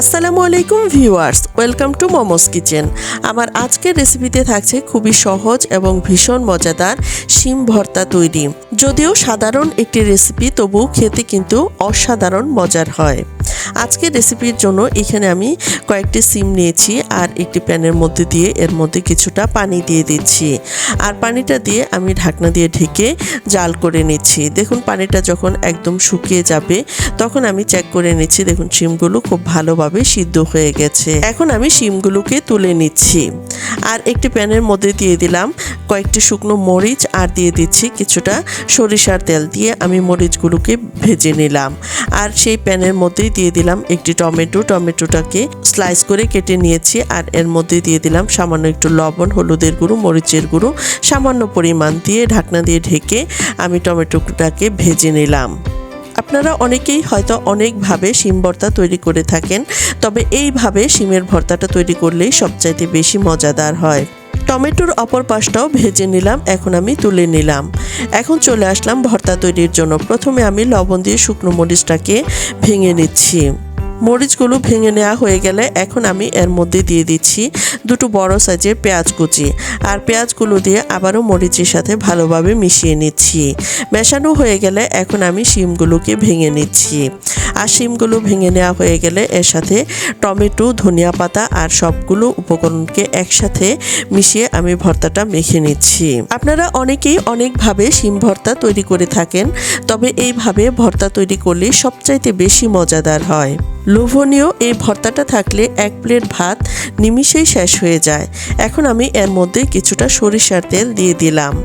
আসসালামু আলাইকুম viewers, welcome to Momos Kitchen. আমার আজকের রেসিপিতে থাকছে খুবই সহজ এবং ভীষণ মজাদার শিম ভর্তা তৈরি যদিও সাধারণ একটি রেসিপি তবু খেতে কিন্তু অসাধারণ মজার হয়। আজকের রেসিপির জন্য এখানে আমি কয়েকটি সিম নিয়েছি আর একটি প্যানের মধ্যে দিয়ে এর মধ্যে কিছুটা পানি দিয়ে দিচ্ছি। আর পানিটা দিয়ে আমি ঢাকনা দিয়ে ঢেকে জাল করে নিচ্ছি। দেখুন, পানিটা যখন একদম শুকিয়ে যাবে, তখন আমি চেক করে নিচ্ছি, দেখুন শিমগুলো খুব ভালোভাবে সিদ্ধ হয়ে গেছে। এখন আমি শিমগুলোকে তুলে নিচ্ছি। আর একটি প্যানের মধ্যে দিয়ে দিলাম কয়েকটি শুকনো মরিচ আর দিয়ে দিচ্ছি কিছুটা সরিষার তেল দিয়ে আমি মরিচগুলোকে ভেজে নিলাম। আর সেই প্যানের মধ্যেই দিয়ে দিলাম একটি টমেটো। টমেটোটাকে স্লাইস করে কেটে নিয়েছি আর এর মধ্যে দিয়ে দিলাম সামান্য একটু লবণ, হলুদের গুঁড়ো, মরিচের গুঁড়ো, সামান্য পরিমাণ দিয়ে ঢাকনা দিয়ে ঢেকে আমি টমেটোটাকে ভেজে নিলাম। আপনারা অনেকেই হয়তো অনেকভাবে শিম ভর্তা তৈরি করে থাকেন, তবে এইভাবে শিমের ভর্তাটা তৈরি করলেই সবচাইতে বেশি মজাদার হয়। টমেটোর অপর পাশটাও ভেজে নিলাম, এখন আমি তুলে নিলাম। এখন চলে আসলাম ভর্তা তৈরির জন্য। প্রথমে আমি লবণ দিয়ে শুকনো মরিচটাকে ভেঙে নিচ্ছি। মরিচগুলো ভেঙে নেওয়া হয়ে গেলে এখন আমি এর মধ্যে দিয়ে দিচ্ছি দুটো বড় সাইজের পেঁয়াজ কুচি। আর পেঁয়াজগুলো দিয়ে আবারও মরিচের সাথে ভালোভাবে মিশিয়ে নিচ্ছি। মেশানো হয়ে গেলে এখন আমি শিমগুলোকে ভেঙে নিচ্ছি। আর শিমগুলো ভেঙে নেওয়া হয়ে গেলে এর সাথে টমেটো, ধনিয়া পাতা আর সবগুলো উপকরণকে একসাথে মিশিয়ে আমি ভর্তাটা মেখে নিচ্ছি। আপনারা অনেকেই অনেকভাবে শিম ভর্তা তৈরি করে থাকেন, তবে এইভাবে ভর্তা তৈরি করলে সবচাইতে বেশি মজাদার হয়। লোভনীয় এই ভর্তাটা থাকলে এক প্লেট ভাত নিমিষেই শেষ হয়ে যায়। এখন আমি এর মধ্যে কিছুটা সরিষার তেল দিয়ে দিলাম।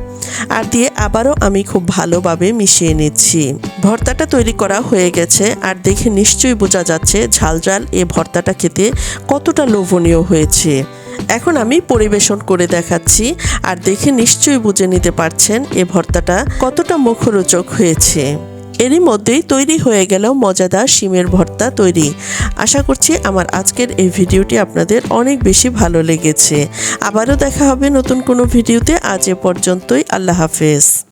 আর দিয়ে আবারও আমি খুব ভালোভাবে মিশিয়ে নিচ্ছি। ভর্তাটা তৈরি করা হয়ে গেছে আর দেখে নিশ্চয়ই বোঝা যাচ্ছে ঝাল ঝাল এই ভর্তাটা খেতে কতটা লোভনীয় হয়েছে। এখন আমি পরিবেশন করে দেখাচ্ছি আর দেখে নিশ্চয়ই বুঝে নিতে পারছেন এ ভর্তাটা কতটা মুখরোচক হয়েছে। এরই মধ্যেই তৈরি হয়ে গেল মজাদার শিমের ভর্তা তৈরি। আশা করছি আমার আজকের এই ভিডিওটি আপনাদের অনেক বেশি ভালো লেগেছে। আবারও দেখা হবে নতুন কোনো ভিডিওতে। আজ এ পর্যন্তই, আল্লাহ হাফেজ।